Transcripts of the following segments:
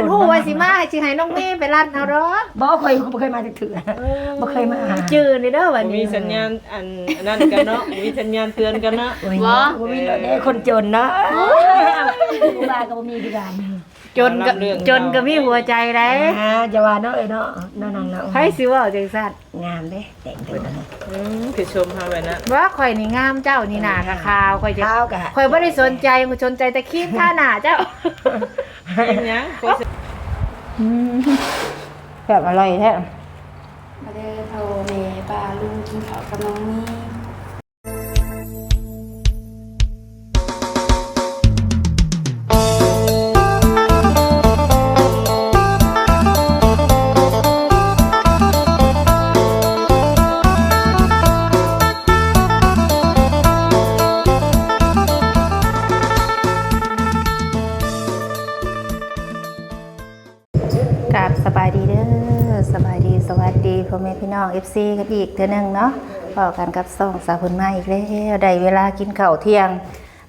คันฮู้ว่าสิมาสิให้น้องเมย์ไปรัดเอาดอกบ่เคยบ่เคยมาจากเถื่อบ่เคยมาจื้อนี่เด้อวันมีนี้สัญญาณอันอันนั้นกันเนาะมีสัญญาณเตือนกันเนาะ โอ้ยบ่มีดอกเด้คนจนเนาะผู้บ้าก็บ่มีคือกัน จนก็จนก็มีหัวใจได้อ่าจะว่าเนาะเอ้ยเนาะนั่นๆเนาะไผสิเว้าจังซั่นงามเด้แต่งตัวเนาะอืมคือชมเฮาไว้นะว่าข่อยนี่งามเจ้านี่หน้ากะขาวข่อยจะข้าวกะข่อยบ่ได้สนใจข่อยสนใจแต่ครีมทาหน้าเจ้ากินหยังโคตรแบบอร่อยแท้ มาเด้อโทรเมปลาลุงกินข้าวกับน้องนี่ พ่อแม่พี่น้อง FC กันอีกเทื่อนึงเนาะพอกันกับส่องสาวเพิ่นมาอีกแล้วได้เวลากินข้าวเที่ยง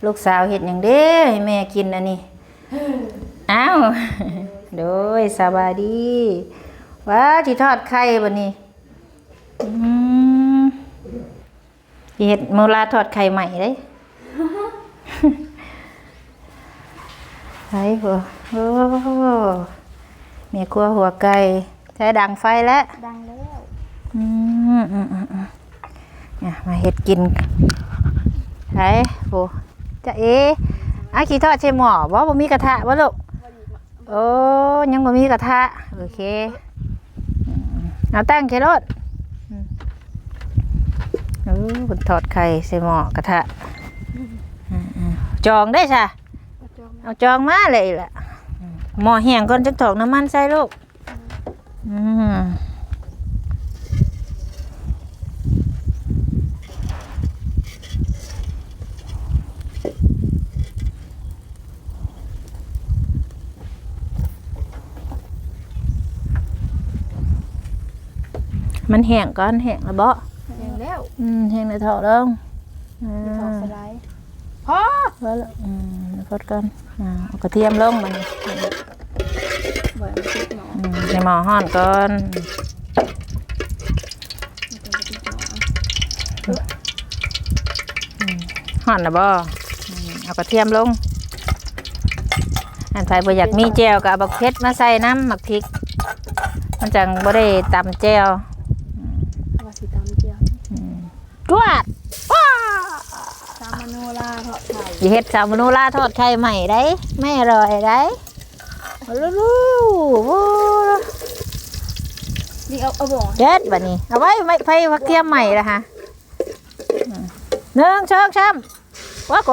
ลูกสาวเฮ็ดหยังเด้ให้แม่กินอันนี้อ้าวโดยสบายดีว้าที่ทอดไข่บัดนี้อืมเฮ็ดมูลาทอดไข่ใหม่เด้ไข่บ่โอ้แม่ครัวหัวไก่ใช้ดังไฟแล้วดังแล้ว อืมอืมอืมมเนี่ยมาเฮ็ดกินไห้โหจะเอ๊ะอาขี้ทอดใช่หม้อบ่บ่มีกระทะบ่ลูกโอ้ยังบ่มีกระทะโอเคเอาตั้งแค่รถอืมโอ้คุณทอดไข่ใส่หม้อกระทะจองได้ใช่มาจองเอาจองมาเลยล่ะหม้อแห้งก่อนจังถอกน้ำมันใส่ลูกอืม ห้งก่อนแห้งแล้วบ่เองแล้วอืมแห้งในถอดลงอ่ทอดาสไลด์พ่อแล้วละอืมพดก่อนอ่าเอากระเทียมลงมันบ่อยมันติดหมออืมในหม้อห้อนก่อนห่อนนะบ่อืมเอากระเทียมลง อันไผบ่อยากมีแจวก็เอาบักเพชรมาใส่น้ำหมักพริก มันจังบ่ได้ตำแจว ว่าสิตำเจียว จวดว้า ตามมโนราท อดไข่อย่าเฮ็ดสาวมโนราทอดไข่ใหม่ได้ไม่อร่อยได้ลู้ๆโอ้นี่เอาเอาบ่งเด็ดบัดนี้ เอาไว้ไม่ไผผักเทียมใหม่ละฮะอืมหนึ่งสองสามว่าโก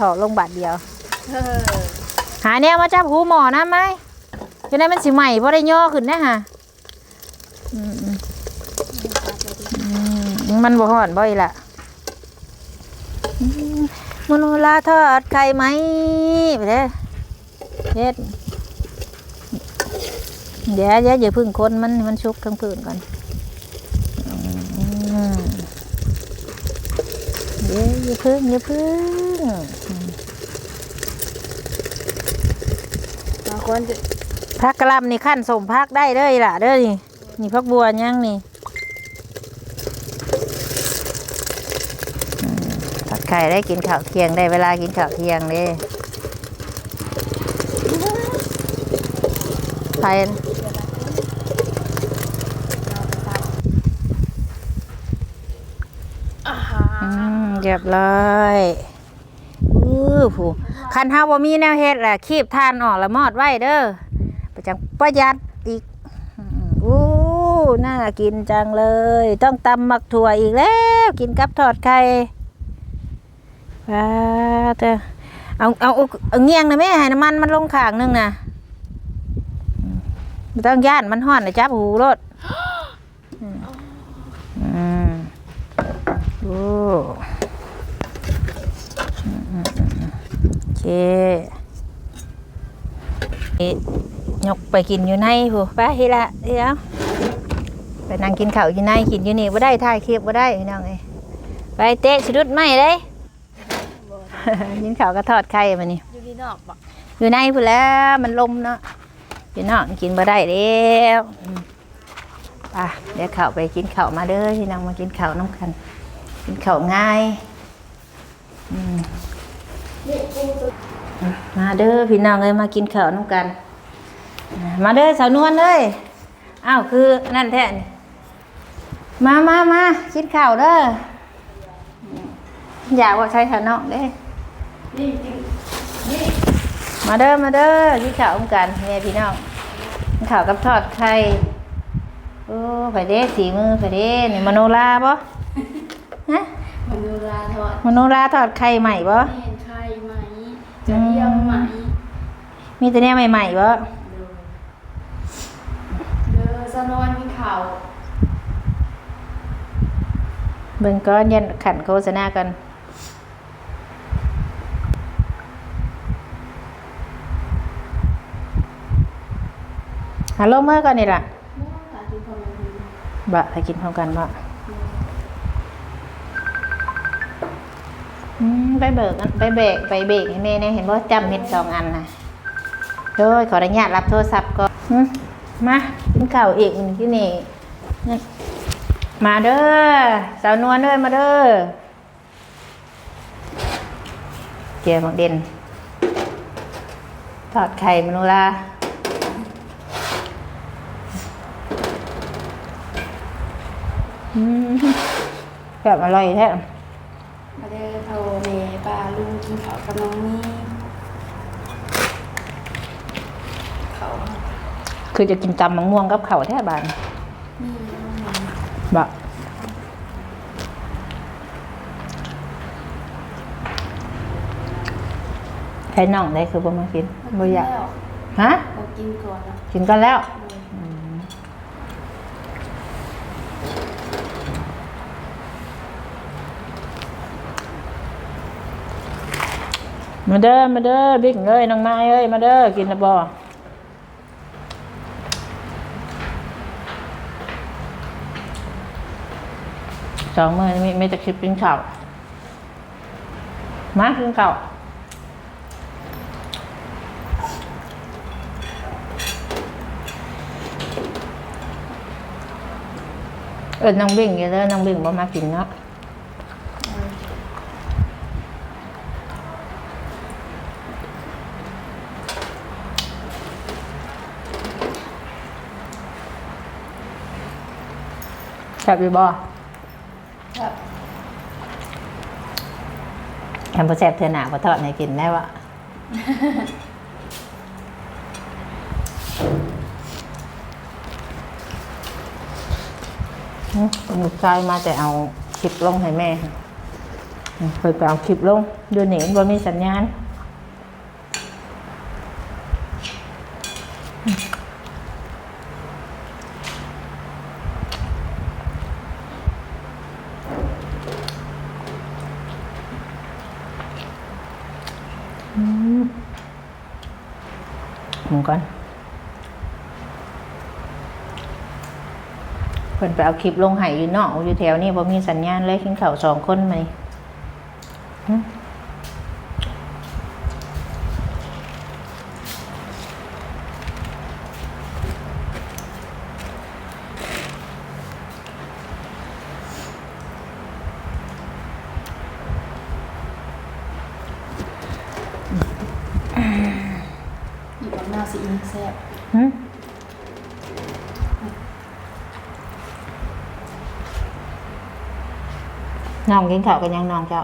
ถอดลงบาทเดียวเออหาแนวมาจับหูหมอนะไหมจะได้มันสิใหม่เพราะได้ย่อขึ้นนะฮะอืมอืมอืมมันบ่ฮ้อนบ่อีละอื มโนราทอดไข่ไหมไปเด้เฮ็ดเดี๋ยวเดี๋ยวอย่าเพึ่งคนมันมันชุกทั้งพื้นก่อนเดี๋ยวอย่าเพึ่งอย่าเพึ่งบางคนจะพักกะลำนี่ขั้นสมพักได้เด้อล่ะเด้อนี่นี่พักบัวยังนี่อืมผัดไข่ได้กินข้าวเที่ยงได้เวลากินข้าวเที่ยงเด้ไผ่อืมเรียบร้อยอู้ผู้คันเฮาบ่มีแนวเฮ็ดแหละคีบทานออกแล้วมอดไว้เด้อไปจังประหยัดอีกอืมอู้น่ากินจังเลย ต้องตำหมักถั่วอีกแล้ว กินกับทอดไข่ ว้าเถอะเอาเอาเอาเอาเงียงนะแม่ให้น้ำมันมันลงข้างหนึงนะอืมบ่ต้องย่านมันห่อนนะจับหูรถอืมอืมโอ้อืมอืมอืมอืมโอเคนี่ยกไปกินอยู่ในผู้ไปเฮดละเดี๋ยวไปนั่งกินข้าวอยู่ในกินอยู่นี่บ่ได้ถ่ายคลิปบ่ได้พี่น้องเอ้ยไปเตะสะดุดไหมเด้ กินข้าวก็ทอดไข่มานี่อยู่ที่นอกบ่อยู่ในพูนแหล้วมันลมเนาะพี่น้องกินบ่ได้แล้วอืมไป่ะเดี๋ยวเข้าไปกินข้าวมาเด้อพี่น้องมากินข้าวน้ำกัน กินข้าวง่ายอืมมาเด้อพี่น้องเอ้ยมากินข้าวน้ำกัน มาเด้อสาวนวลเลยอ้าวคือนั่นแท้นี่มามามากินข้าวเด้ออยากว่าใช้ข้าวน้องเด้ นี่จริงมาเด้อมาเด้อกินข้าวน้ำกันแม่พี่น้องกินข้าวกับทอดไข่โอ้ไปเด้สีมือไปเด้นี่มโนราบ่ฮะมันดูลาทอดมโนราทอดไข่ใหม่บ่เห็นใครไหมจะเยี่ยมไหมมีแต่เนี้ยใหม่ๆบ่เด้อสนวนมีข่าวเบิ่งก้อนยันขันโฆษณากัน ฮัลโหลเมื่อก่อนนี่ล่ะมั่วตาที่พอมันดีบะไปกินพร้อมกันบะอืมไปเบิกอันไปเบรกไปเบรกให้แม่เนี่ยเห็นว่าจำเม็ดสองอันนะโดยขออนุญาตรับโทรศัพท์ก่อนหึมากินข้าวอีกที่นี่นี่มาเด้อสาวนวลเด้อมาเด้อเจียวหมักเด่นทอดไข่มนุลา อืม แบบอร่อยแท้มาเด้อโทรเมปลาลูกกินข้าวกับน้องนี่เขาคือจะกินตำมะม่วงกับข้าวแท้บานนี่น้องหมาบะใครน่องได้คือบ่มากินบ่อยากแล้วฮะเรากินก่อนนะกินกันแล้ว มาเด้อมาเด้อบิ๊กเอ้ยน้องไม้เอ้ยมาเด้อกินนะบ่สองมือมีไม่จะคลิปกินข้าวมากินข้าวเออน้องบิ่งอยู่เด้อน้องบิ่งบ่มากินเนาะ แซ่บอยู่บ่ครับทำบ่แซ่บเทื่อหน้าบ่ทอดให้กินได้วะอืมลูกชายมาแต่เอาคลิปลงให้แม่ค่ะอืมเคยไปเอาคลิปลงเดือนนี้มันบ่มีสัญญาณอืมหมุนก่อน เพิ่นไปเอาคลิปลงไห้อยู่นอกอยู่แถวนี้บ่มีสัญญาณเลยกินข้าวสองคนไหมหึ嗯อยู่กับหน้าสีอิงแซ่บ หึน้ องกินข้าวกันยังน้องเจ้า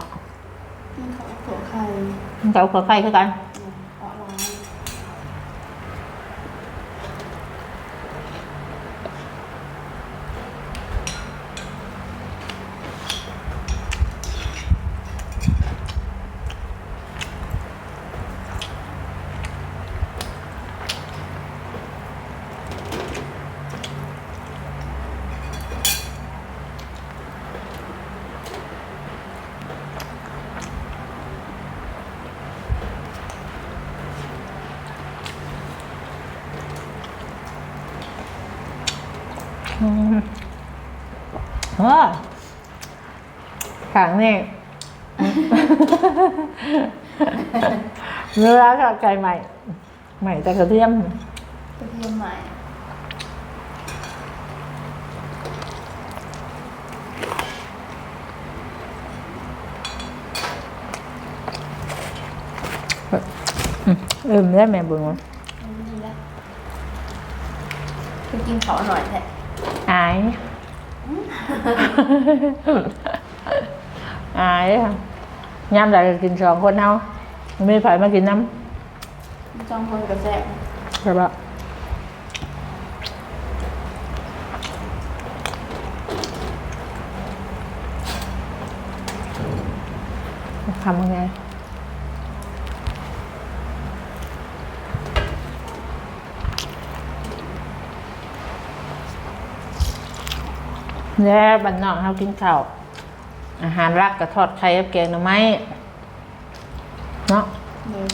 กินข้าวกับตัวไข่กินข้าวขวไข่คือกัน เพราะร้านอ อืมเออ ขังนี่ เนื้อกับไก่ใหม่ ใหม่แต่กระเทียมกระเทียมน่อยเออได้แม่บุญวะดีแล้วคือกินเขาหน่อยแท้อาย อายอะยามใดก็กินสองคนเฮาไม่ไผมากินน้จองคนกับแซ่บำใช่ปะทำยังไงแล้วบันนอกเขากินข้าว อาหารรักกับทอดไข่กับแกงหน่อไม้เนาะเลย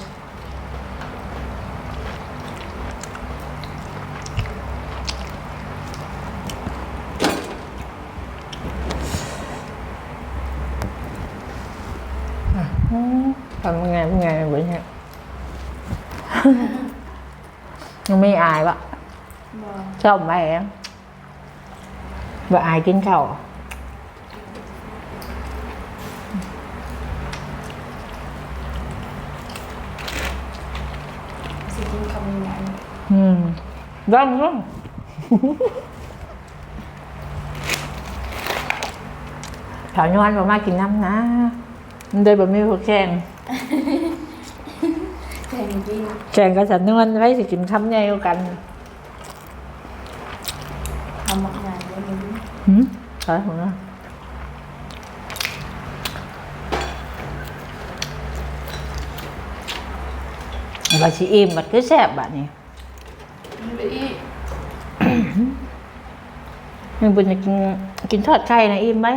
ทำยังไงเป็นไงแบบนี้ยังไม่อายปะบอชอบไหมอะแบบอายกินข้าวสิกินคำยังไง อืมร่องร่องถาวนวลบอกมากินน้ำนะ มันได้แบบมีพวกแข่งแข่งจริงแข่งกับสันนวลไว้สิกินคำใหญ่กว่ากันทำมางานเยอะเลยหืมใช่ผมนะบาชิอิ่มบัดคือแซ่บบัดนี้ ไปอีก มึงบุญจะกินกินทอดไข่นะอิ่มไหม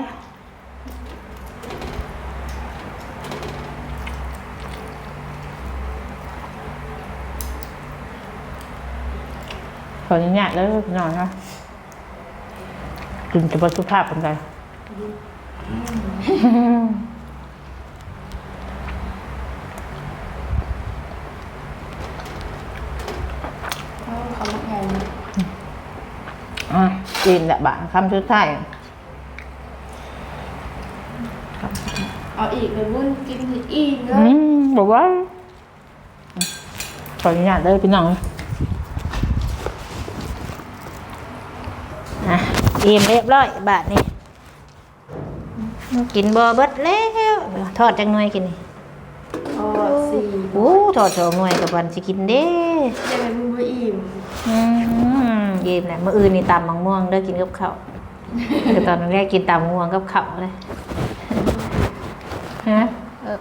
ขออนุญาตแล้วนอนนะกินจะบสุภาพเป็นไง เขาเขามาแข่ง อะ กินแหละบะคำสุดท้ายเอาอีกเลยวุ้นกินอีกเลอืยมบอกว่าขออนุญาตเลยพี่น้องอะอิ่มเรียบร้อยบาทนี่กินบอเบิดแล้วเดี๋ยวทอดจังหน่อยกินนี่พอสี่โอ้ทอดสองหน่วยกับวันสิกินเด้จะเป็นบุ้บอิ่ม อืมยิ้มแหละเมื่ออื่นนี่ตำมังม่วงเด้อกินกับข้าวแต่ตอนแรกกินตำมังม่วงกับข้าวเลยฮะเออ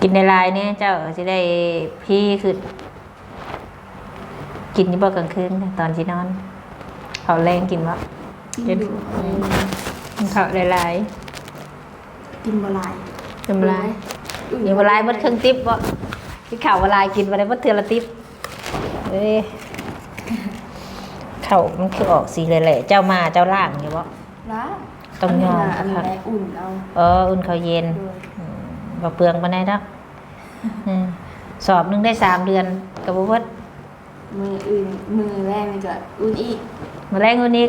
กินในลายเนี่ยเจ้าจะได้พี่ขึ้นกินยี่บ่กลางคืนตอนที่นอนเขาแรงกินวะกินอยู่กินข้าหลายกินบะลายกินหลายเดี๋ยวเวลายมันเครื่องติ๊บวะที่ข่าวเวลายกินไปได้มันเทือละติ๊บ เอ้ยข้าวมันคือออกสีแหล่ๆเจ้ามาเจ้าล่างอยู่บ่ล้าต้องยอมอันค่ะไหนอุ่นเอาเอออุ่นข้าวเย็นด้วยบ่เปลืองปานใดดอกอืมสอบหนึงได้สามเดือนกับบ่เบิดมืออื่นมือแรกมันก็อุ่นอีกมาแรงกว่านี้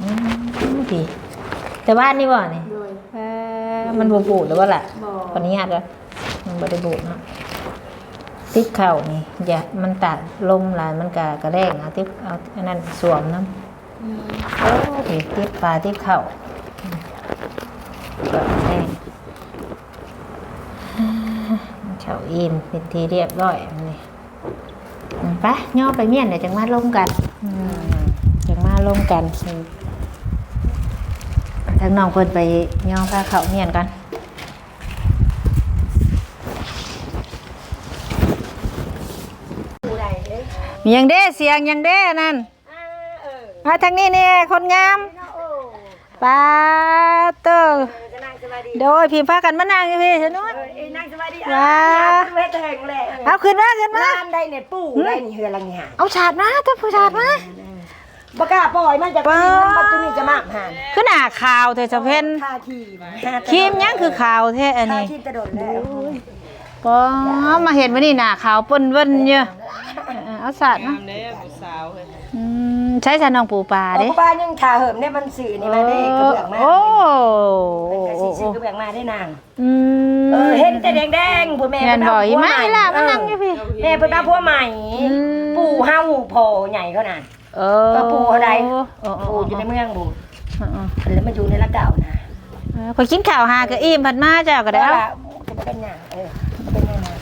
อืมดีแต่บ้านนี่บ่นี่โดยเออมันบ่บูดหรือว่าล่ะบ่ขออนุญาตเลยมันบ่ได้บูดเนาะ ติดเข่านี่อย่ามันตัดลมหลายมันกะกระแรงเอาติดเอาอันนั้นสวมน้ำอืมโอ้ติดติดปลาติดเข่าอืมก็แรงเข่าอินเป็นทีเรียบร้อยอันนี่อืมไปย่อไปเมียนเดี๋ยวจังมาลงกันอืมจังมาลงกันอืมทั้งน้องเพิ่นไปย่อผ้าเขาเมียนกัน ยังเด้เสียงยังเด้นั่นมาทางนี้นี่คนงามปาเตอร์โดยพี่พากันมานั่งอยู่พี่ชนุนนั่งสบายดีว้าเวทแห่งแหละเอาขึ้นมาขึ้นมาร้านได้เนี่ยปู่ได้นี่เฮือละเงี้ยเอาฉาดมาเจ้าผู้ฉาดมาบกล้าปล่อยมันจะกินน้ำปัจจุบันจะมากหันขึ้นหน้าขาวเธอจะเพ่นท่าทีครีมยังคือขาวแท้อันท่านี้ทีจะโดดแล้ว ปอมาเห็นมื้อนี้หน้าขาวเปิ้นเวิ้นเยอะเออเอาสาดงาเนาะมเด้ผู้สาวเฮ้ยอืมใช้ชาน้องปูปลาเอาเด้บ้านยังถ่าเหิมได้มันสื่อนี่มาได้กระเบื้องมาโอ้เป็นกระสีกระเบื้องมาได้นางอืมเออเห็นแต่แดงๆพ่อแม่แม่นบ่อยผัวไหม่ใหล่ะมานั่งอยู่พี่ แม่เพิ่นมาผัวใหม่ อืม ปู่เฮาพ่อใหญ่เขานั่นเอเออปู่เขาใดเออเออปู่อยู่ในเมืองปู่เออเออแล้วมาอยู่ในละเก่านะเออข่อยกินข้าวหาก็อิ่มผัดมาเจ้าก็ได้แล้วเอาล่ะจะบ่เป็นหยังเออ บ่เป็นหยังนะ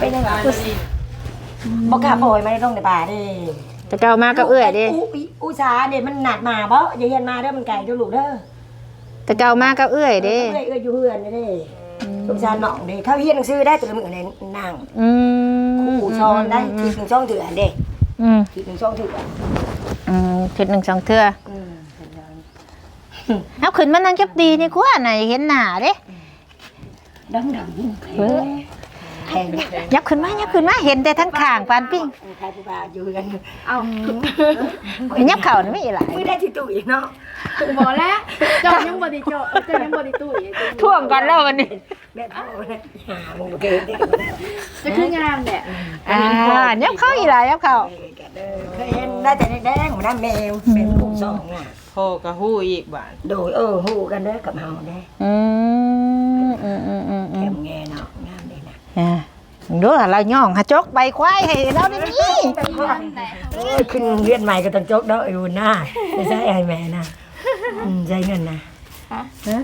เป็นยังไงบ่กล้าปล่อยมาในตรงในป่าเด้แต่เก่ามากับเอื้อยเด้อู้อีอู้สาเด้มันหนัดมาบ่อย่าเฮียนมาเด้อมันไกลเด้อลูกเด้อแต่เก่ามากับเอื้อยเด้เอ้ยเอ้ยอยู่เฮือนเด้ลูกชายน้องเด้เขาเฮียนหนังสือได้แต่ละมื้อในนางอืมผู้สอนได้ทีหนึ่งช่องเถื่อนเด้อืมทีหนึ่งช่องเถื่อนอืมคิดหนึ่งสองเทื่ออืมเอาขึ้นมานั่งจับดีนี่กว่าน่ะอยากเห็นหน้าเด้ดังดัง แพงยับขึ้นมายับขึ้นมาเห็นแต่ทั้งข้างปานปิ้งใครผู้บ่าวอยู่กันเอายับเข่านี่ไม่หลายไม่ได้ที่ตู้อีกเนาะบอกแล้วเจาะยังบ่ได้เจาะเจาะยังบ่ได้ตุ้ยท่วงกันแล้ววันนี้แม่พ่อเนี่ยหามึงเกินดิจะคืองามแหละอ่ายับเข้าอีหลายยับเข้าเคยเห็นได้แต่แดงๆเหมือนแมวเป็นผู้สองอะพ่อก็ฮู้อีกบาดโดยเออฮู้กันเด้อกับเฮาเด้อืมอืมอืมอืม อ่าดูล่ะเราย่องหาจกใบควายให้เราได้นี่เอ้ยขึ้นเรียนใหม่ก็ต้องจกเนาะอยู่หน้าไม่ใช่ไอ้แม่นะอืมใช้เงินนะฮะ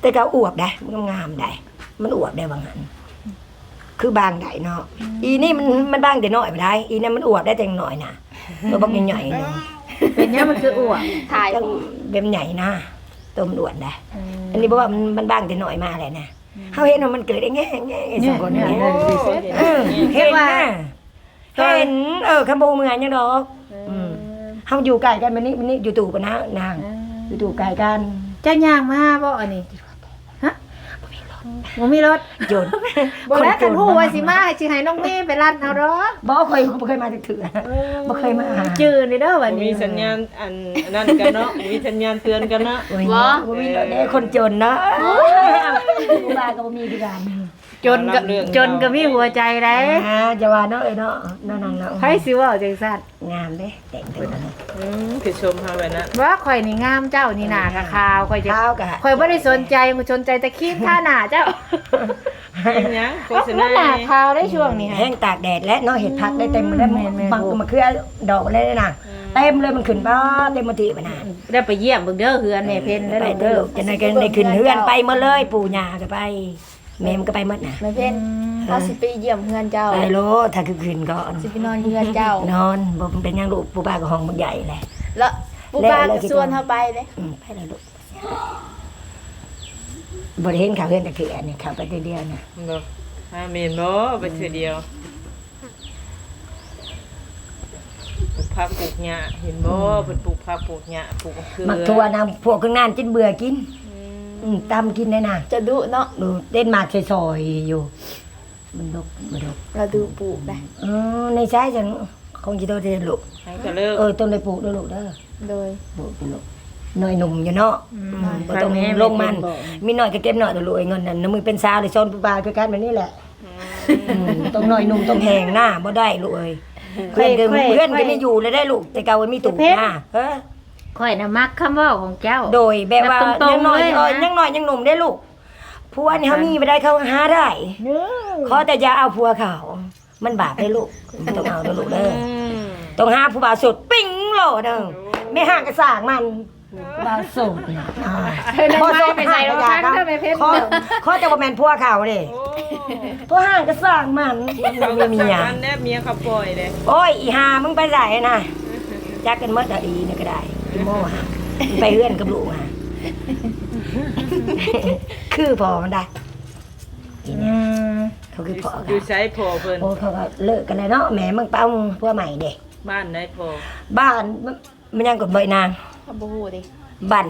แต่ก็อวบได้มันงามได้ มันอวบได้บางหันคือบางได้เนาะอีนี่มันมันบางแต่น้อยไปได้ อีนั่นมันอวบได้แต่หน่อยนะตัวบักใหญ่ๆเนาะเป็นเนี้ยมันคืออ้วกถ่ายจังแบบใหญ่นะตัวมันอ้วนได้ อันนี้เพราะว่ามันมันบางแต่น้อยมาเลยนะ เขาเห็นว่ามันเกิดได้แง่แง่สองคนเนี่ยเออเห็นนะเห็นเออขโมยเมืองยังดอกอืมเขาอยู่ไกลกันมันนี่มันนี่อยู่ตู่กันนะนางอยู่ตู่ไกลกัน เจ้าย่างมาบ่อันนี้ฮะ บ่มีรถโยนบ่แล้วกันฮู้ว่าสิมาสิให้น้องเมย์ไปรัดเอาดอกบ่เคยบ่เคยมาถึงเถื่อบ่เคยมาจื้อนี่เด้อวันมีนี้สัญญาณอันนั่นกันเนาะมีสัญญาณเตือนกันเนาะโอ้ยบ่มีรถเด้คนจนเนาะผู้บ้านก็บ่มีคือกัน จนก็จนก็มีหัวใจได้ อ่าจะว่าเนาะเอ้ยเนาะนั่นๆเนาะไผสิเว้าจังซั่นงามเด้แต่งตัวเนาะอืมคือชมเฮาแบบนั้นว่าข่อยนี่งามเจ้านี่หน้าขาวๆข่อยจะข้าวกะข่อยบ่ได้สนใจข่อยสนใจแต่ครีมทาหน้าเจ้าเป็นหยังโฆก็ษคือณาหน้าขาวได้ช่วงนี้แห้งตากแดดและเนาะเห็ดพักได้เต็มมันได้แม่นๆบางก็มาเครือดอกเลยนะเต็มเลยมันขึ้นบ้าเต็มมาทีปะนะได้ไปเยี่ยมเบิ่งเด้อเฮือนแม่เพิ่นได้ไปเด้เด้ออจะในกันได้ขึ้นเฮือนไปหมดเลยปู่ย่าก็ไป แม่มันก็ไปหมดนะแม่เพิ่นเราสิไปเยี่ยมเฮือนเจ้าไปโลถ้าคือขึ้นก่อนสิไปนอนเฮือนเจ้า นอนบ่มันเป็นหยังลูกปู่ป้าก็ห้องมันใหญ่แหละแล้วปู่ป้าก็ชวนเฮาไปเด้อืมไปแล้วลูกบ่ได้เห็นข่าวเฮือนแต่คืออันนี้ข่าวไปเดียวๆนะบ่อาเมนบ่ไปเทื่อเดียวปลูกผักปลูกหญ้าเห็นบ่เพิ่นปลูกผักปลูกหญ้าปลูกมะเขือมักทั่วนะพวกข้างนานจินเบื่อกิน อืมตามกินได้นะจะดุเนาะดูเต้นมาซอยๆอยู่ มันดกมันดกเราดูปู่ได้เออในใช้จังคงจะโตได้ลูกให้ก็เลิกเออต้นได้ปลูกเด้อลูกเด้อโดย ปลูกเป็นลูกหน่อยหนุ่มอยู่เนาะบ่ต้องลงมัน มีหน่อยก็เก็บหน่อยเด้อลูกไอ้เงินนั่นน้ำมือเป็นสาวเลยซ้อนปูปลาคือกันแบบนี้แหละอืมต้องหน่อยหนุ่มต้องแหงหน้าบ่ได้ลูกเอ้ยเพื่อนก็เพื่อนก็ไม่อยู่เลยได้ลูกแต่เก่ามันมีตู่หน้าเออ ข่อยน่ะมักคำเว้าของเจ้า โดยแบบว่าแบบตรงๆยังน้อยเลยนะ เออยังน้อยยังหนุ่มได้ลูกผัวนี่เขามีไม่ได้เขาหาได้เด้อขอแต่อย่าเอาผัวเขา มันบาปได้ลูกไม่ต้องเอาเด้อลูกเด้ออืมต้องหาผู้บ่าวโสดปิ้งโหลดเด้อไม่ห่างกระสร้างมันผู้บ่าวโสดน่ะอ่าพอโสดห่างกระยาเขาขอขอจะบ่แม่นผัวเขาเด้โอ้ผัวห่างกระสร้างมันมันไม่มีหยังอันแนบเมียเขาปล่อยเลย โอ้ย อีหามึงไปไหนน่ะจักกันหมดอะอีนี่ก็ได้ อีโม่ฮะมึงไปเฮือนกับลูกฮะคือพอมันได้อีอืเนี่ยมเขาคือพออกัยู่นใช้พอเพิ่นโอ้เขาก็เลิกกันเลยเนาะแหมมึงเป้าผัวใหม่เด็กบ้านได้พอบ้านมันมันยังกดใบนางเขาบ่ฮู้ดิบ้าน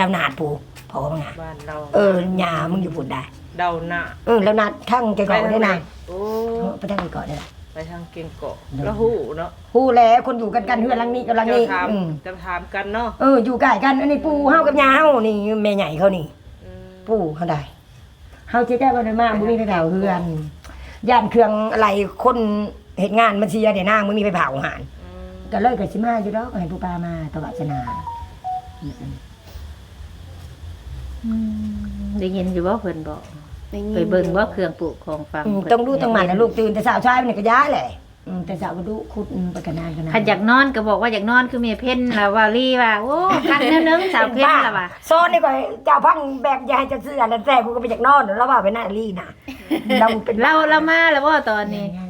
ลาวนาดปูพอมึงอะบ้านเราเออหญ้ามึงอยู่ปุ่นได้ เดาหน้าเออลาวนาดข้างแกก่อนได้นางโอ้เออไปทางไหนก่อนได้ล่ะ ไปทางเก่งเกาะแล้วหู้เนาะฮู้แล้วคนอยู่กันกันเฮือนหลังนี้กับหลังจะนี้ถามอืมจะถามกันเนาะเอออยู่ใกล้กันอันนี้ปูเฮากับยาเฮานี่แม่ใหญ่เขานี่ อืมปูเขาได้เฮาจะได้บ่ได้มาบ่มีแถวเฮือนย่านเครื่องอะไรคนเหตุงานมันเสียเดี๋ยวนางมันมีไปเผาหานก็เลยก็สิมาอยู่ดอกให้ผู้ปามาตวาสนาได้ยินอยู่ว่าเพิ่นบอก ได้ยินไปเบิ่งว่าเครื่องปลูกของฟังอืมต้องดูต้องหมันนะลูกตื่นแต่สาวชายมันนก็ย้ายแหละอืมแต่สาวก็ดูคุดอืมไปกันนานกันนานคันอยากนอนก็บอกว่าอยากนอนคือเมียเพ่นแล้วว่าลี่ว่าโอ้คักเนื้อนึงสาวเพ่นล่ะว่าซ้อนนี่ก็เจ้าพังแบกยายจะซื้ออันนั้นแต่กูก็ไปจากนอนแล้วว่าไปหน้าลี่น่ะเราเป็น เราเรามาแล้วว่าตอนนี้อืม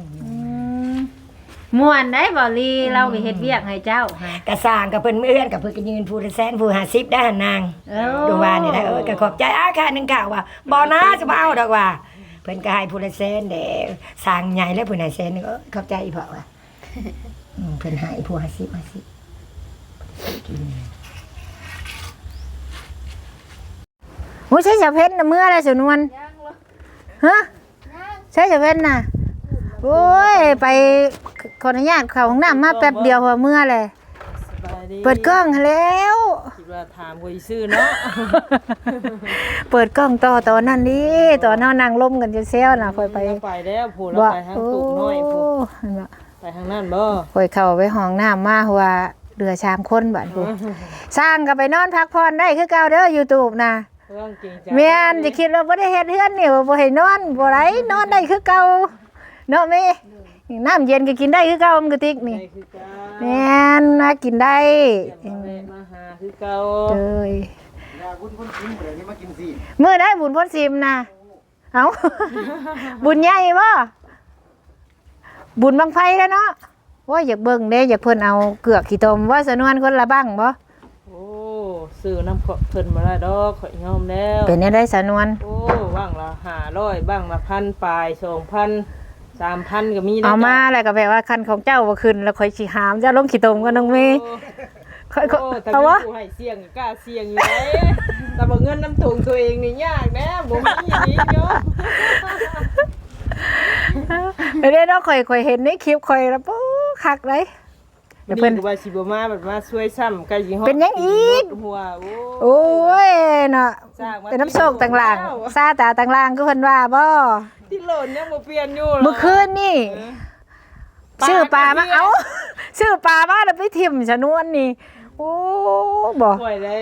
ม่วนได้บ่ลี่เราไปเฮ็ดเวียกให้เจ้าฮะกระสร้างกับเพิ่นเอื้อนกับเพิ่นก็ยืนผู้ละแสนผู้ห้าสิบได้หันนางเอ้าดูว่านี่นะเออก็ขอบใจอาค่าหนึงข่าวว่าบ่นะจะมาเอาดอกว่า เพิ่นก็ให้ผู้ละแสนเด้สร้างใหญ่แล้วผู้ละแสนนึงเออขอบใจอีพ่อว่าอืมเพิ่นให้ผู้ห้าสิบห้าสิบโอ้ใช่สาวเพ่นน่ะเมื่อไรสนวนฮะใช่สาวเพ่นน่ะ โอ้ยไปขออนุญาตเข้าห้องน้ำมาแป๊บเดียวพอเมื่อเลยสบายดีเปิดกล้องแล้วคิดว่าถามกูอีซื่อเนาะเปิดกล้องต่อตอนนั้นนี่ตอนเฮานั่งล้มกันจะเซลน่ะค่อยไปเราไปแล้วผู้เราบ่ไปทางตุกน้อยผู้เห็นบ่ไปทางนั้นบ่ค่อยเข้าไปห้องน้ำมาเพราะว่าเรือชามคนบัดผู้สร้างก็ไปนอนพักผ่อนได้คือเก่าเด้อ YouTube น่ะเรื่องเก่งใจแม่นจะคิดว่าบ่ได้เฮ็ดเฮือนนี่ว่าบ่ให้นอนบ่ไหลนอนได้คือเก่า เนาะแม่น้ำเย็นก็กินได้คือเก่ามันกระติกนี่ใจคือกันแม่นมากินได้เยี่ยมมาแวะมาหาคือเก่าเอ้ยยาบุญคนกินบ่ได้นี่มากินสิมื้อได้บุญพ้นซิมน่ะเอ้าบุญใหญ่บ่บุญบังไฟแล้วเนาะว่าอยากเบิ่งเด้อยากเพิ่นเอาเกือกขี้ตมว่าสนวนคนละบังบ่โอ้ซื้อน้ำเพิ่นมาได้ดอกข่อยยอมแล้วเป็นแนวได้สนวนโอ้บ้างละ500บ้างละพันปลาย 2,000 3,000ก็มีนะเอามาจ้ะแล้วก็แปลว่าคันของเจ้าบ่ขึ้นแล้วค่อยสิหามเจ้าลงขี้ตมกับน้องเมย์ โอ้ค่อยโอ้แต่ๆเอามีวะผู้ให้เสี่ยงกล้าเสี่ยงอยู่เด้แต่บ่เงินน้ำถุงตัวเองนี่ยากแน่บ่มีอย่างนี้เนาะเดี๋ยวเนาะค่อยค่อยเห็นในคลิปค่อยแล้วปุ๊คักเลย เดี๋ยวเพิ่นก็ว่าสิบ่มาแบบมาช่วยซ้ำใกล้สิฮอดเป็นหยังอีก หัวโอ้ โอ้ยเนาะสร้างมาเป็นน้ำโชคต่างหลังแล้วซาตาต่างหล่างก็เพิ่นว่าบ่ ที่โหล่นยังบ่เปลี่ยนอยู่เมื่อคืนนี่ปลาชื่อปลามากับเมียเอ้าชื่อปลามาแล้วไปทิ่มชะนวนนี่โอ้บ่ป่วยเลย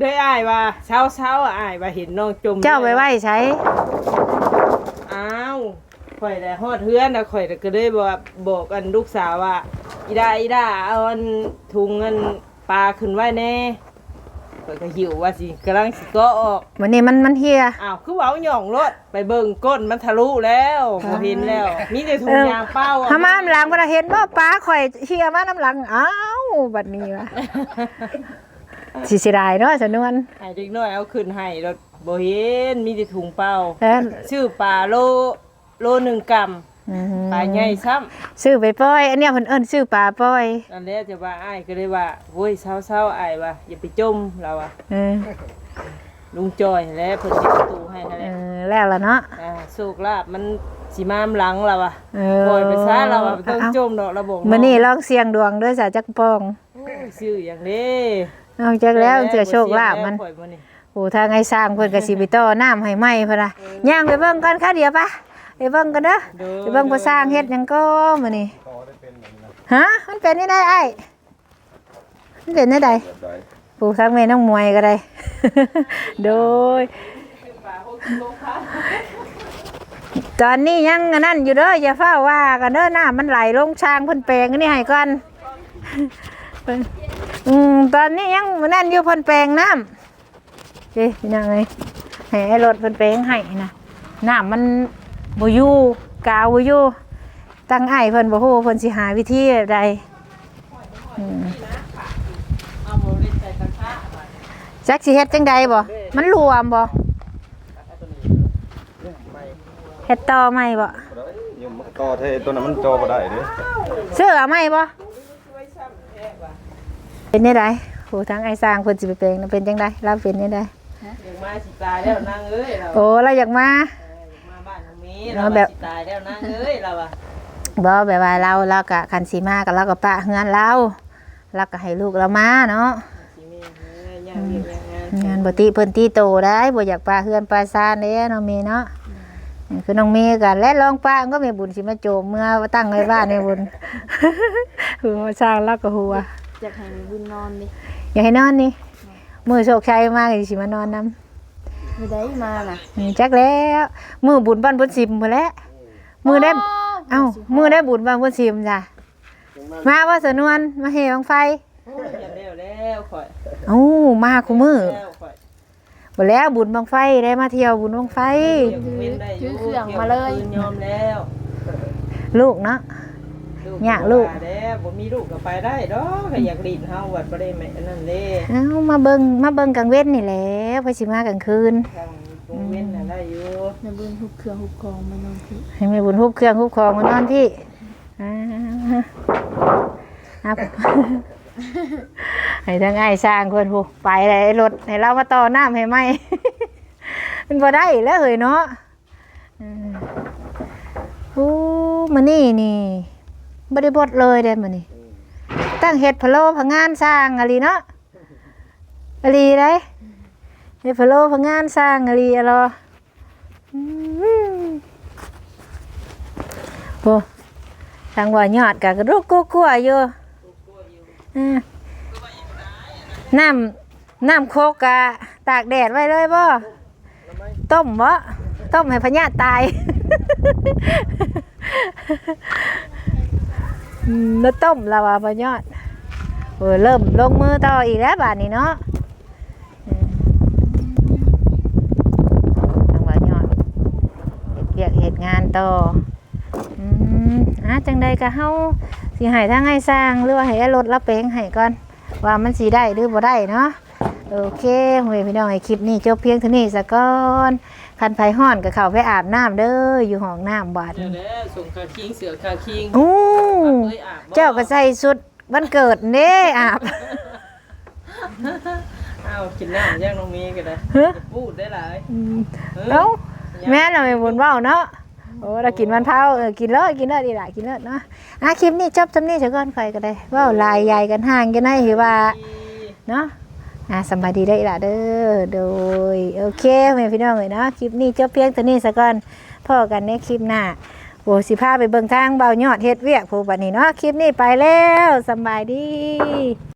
ได้อายว่าเช้าเช้าๆอะอายว่าเห็นน้องจมเจ้าไปไว้ใช้อ้าวข่อยได้ฮอดเฮือนน่ะข่อยก็เลยบอกว่าบอกกันลูกสาวว่าอีดาอีดาเอาอันถุงเงินปลาขึ้นไว้แน่ ข่อยก็หิวว่าสิกำลังสิเก็ออกวันนี้มันมันเฮีย อ้าวคือเว้าหย่องรถไปเบิ่งก้นมันทะลุแล้วบ่เห็นแล้ว มีแต่ถุงยางเป้าอะถ้ามาน้ำหลังบ่ได้เห็นบ่ปลาข่อยเฮียมาน้ำหลังอ้าวบัดนี้วะสิเสิได้เนาะชะนวนให้เด็กน้อยเอาขึ้นให้รถบ่เห็นมีแต่ถุงเป้าแล้วชื่อปลาโลโลหนึ่งกรัม อืมปลาใหญ่ซ้ำซื้อไปปล่อย อันเนี้ยเพิ่นเอิ้นซื้อปลาปล่อยนั่นแหละจะว่าอ้ายก็เลยว่าโว้ยเช้าๆอ้ายว่าอย่าไปจมเราอะเออลุงจอยนั่นแหล้วเพิ่นติดประตูให้นั่นแหเอละอแล้วล่ะเนาะ อ่าโชคลาภมันสิมามหลังเราอะเออ ปล่อยไปซะเราอะบ่ต้องเอาจมดอกระบบมื้อนี้ลองเสี่ยงดวงด้วยจ้ะจักปองโอ้ยชื่ออย่างนี้เอาจักแล้วเสือโชคลาภมันปล่อยมื้อนี้ โอ้ทางไอ้สร้างเพิ่นก็สิไปต่อน้ำให้ไหม้พุ่นน่ะย่างไปเบิ่งกันค่ะเดี๋ยวปะ ไปเบิ่งกันเด้อไปเบิ่งผู้สร้างเฮ็ดหยังก็มื้อนี้ฮะมันเป็นนี่ได้ไอ้ายมันเป็นได้ใดผู้ทางแม่น้องมวยก็ได้ โดย ตอนนี้ยังอันนั่นอยู่เด้ออย่าเฝ้าว่ากันเด้อน้ามันไหลลงช้างเพิ่นแปลงอันนี่ให้ก่อนเพิ่นอืมตอนนี้ยังมันนั่นอยู่เพิ่นแปลงน้ำเด้พี่นางเอ้ยให้ไอ้รถเพิ่นแปลงให้นะน้ำมัน บ่อยู่กาวบ่อยู่ตั้งไอ้ายเพิ่นบ่ฮู้เพิ่นสิหาวิธีแบบใดอืมเอาบ่ได้ใส่กระทะมาจักสิเฮ็ดจังใดบ่มันรวมบ่เฮ็ดต่อไหมบ่ยังมันต่อเทตัวนั้นมันจอบ่ได้เด้เสื้อเอาไหมบ่เป็นได้ไดโหทางไอ้สร้างเพิ่นสิไปแปลงน่ะเป็นจังไดเราเป็นได้ไดอย่างมาสิตายแล้วนางเอ้ยเราโอ้เราอยากมามาบ้านทางนี้ เอาเราแบแบบบตายแล้วนะเอ้ยเราอะบ่แบบว่าเราเราก็คันสิมาก็เราก็ปะเฮือนเราเราก็ให้ลูกเรามาเนาะสิแม่เอ้ยย่างเวียกย่างงานงานบ่ติเพิ่นตีโตได้บ่อยากปะเฮือนปะซ่านเด้เนาะแมีเนาะคือน้องเมย์กันและรองป้าก็แม่บุญสิมาโจมเมื่อตั้งไว้บ้านแม่บุญหัวสร้างแล้วก็หัวอยากให้แม่บุญนอนดิอย่าให้นอนนี่มือโชคชัยมากสิมานอนนำ ไม่ได้มาน่ะอืมจักแล้ว มือบุญบ้านบุญสิมหมดแล้ว มือได้ เอ้า มือได้บุญบ้านบุญสิมจ้ะ มาว่าสนวน มาเฮบังไฟอย่าแล้วแล้วข่อยเอ้ามาคู่มือแล้วข่อยบ่แล้วบุญบังไฟได้มาเที่ยวบุญบังไฟเก็บเว้นได้อยู่ถือเครื่องมาเลยก็บปืนยอมแล้ว ลูกเนาะ อยากลูกว่าแล้วบ่มีลูกก็ไปได้ดอกก็อยากลีดเฮาวัดบ่ได้แม่อันนั่นเด้เอ้ามาเบิ่งมาเบิ่งกลางเว้นนี่แหละไปสิมากลางคืน ทางตรงเว้นน่ะได้อยู่แม่บุญหุบเครื่องหุบกองมานอนพี่ให้แม่บุญฮุบเครื่องฮุบของมานอนพี่อ่าครับให้ทั้งไอ้ายสร้างคนผู้ไปเลยรถให้เรามาต่อน้ำให้ไหม มันบ่ได้แล้วเฮ้ยเนาะอืมโอ้มานี่นี่ บ่ได้บดเลยเด้มานี่ตั้งเฮ็ดพะโล้พะงานสร้างอะไรเนาะอะไรได้เฮ็ดพะโล้พะงานสร้างอะไรอะรอโอ้ทางว่ายอดกะกระดูกกลัวๆอยู่อ่าน้ำน้ำโคกกะตากแดดไว้เลยบ่ต้มบ่ต้มให้พญาติตาย อืมแล้วต้มละว่าพญาติเออเริ่มลงมือต่ออีกแล้วบาดนี้เนาะทางว่ายอดเฮ็ดเวียกเฮ็ดงานต่ออืมอะจังใดก็เฮาสิให้ทางให้สร้างหรือว่าให้รถรับแปงให้ก่อน ว่ามันสิได้หรือบ่ได้เนาะโอเคหวยพี่น้องให้คลิปนี้จบเพียงเท่านี้ซะก่อน คันไผฮ้อนก็เข้าไปอาบน้ำเด้ออยู่ห้องน้ำบาดเดี๋ยวนี้แล้วส่งคาคิงเสือคาคิงโอ้เคยอาบบ่เจ้าก็ใส่ชุดวันเกิดเด้อาบ อ้าวกินน้ำย่างน้องเมย์ก็ได้ฮะพูดได้หลายเออเอ้าแม่เราไม่บุญเว้าเนาะโอ้เรากินวันเผาเออกินเลยกินเลยดีละกินเลยเนาะอะคลิปนี้จบจำนี้เถอะก่อนใครก็ได้เว้าลายใหญ่กันห่างกันได้คือว่า เนาะ อ่าสบายดีได้ละเด้อโดยโอเคแม่พี่น้องเลยเนาะคลิปนี้จบเพียงเท่านี้ซะก่อนพ่อกันในคลิปหน้าโอ้สิพาไปเบิ่งทางเบายอดเฮ็ดเวียกผู้บัดนี้เนาะคลิปนี้ไปแล้วสบายดี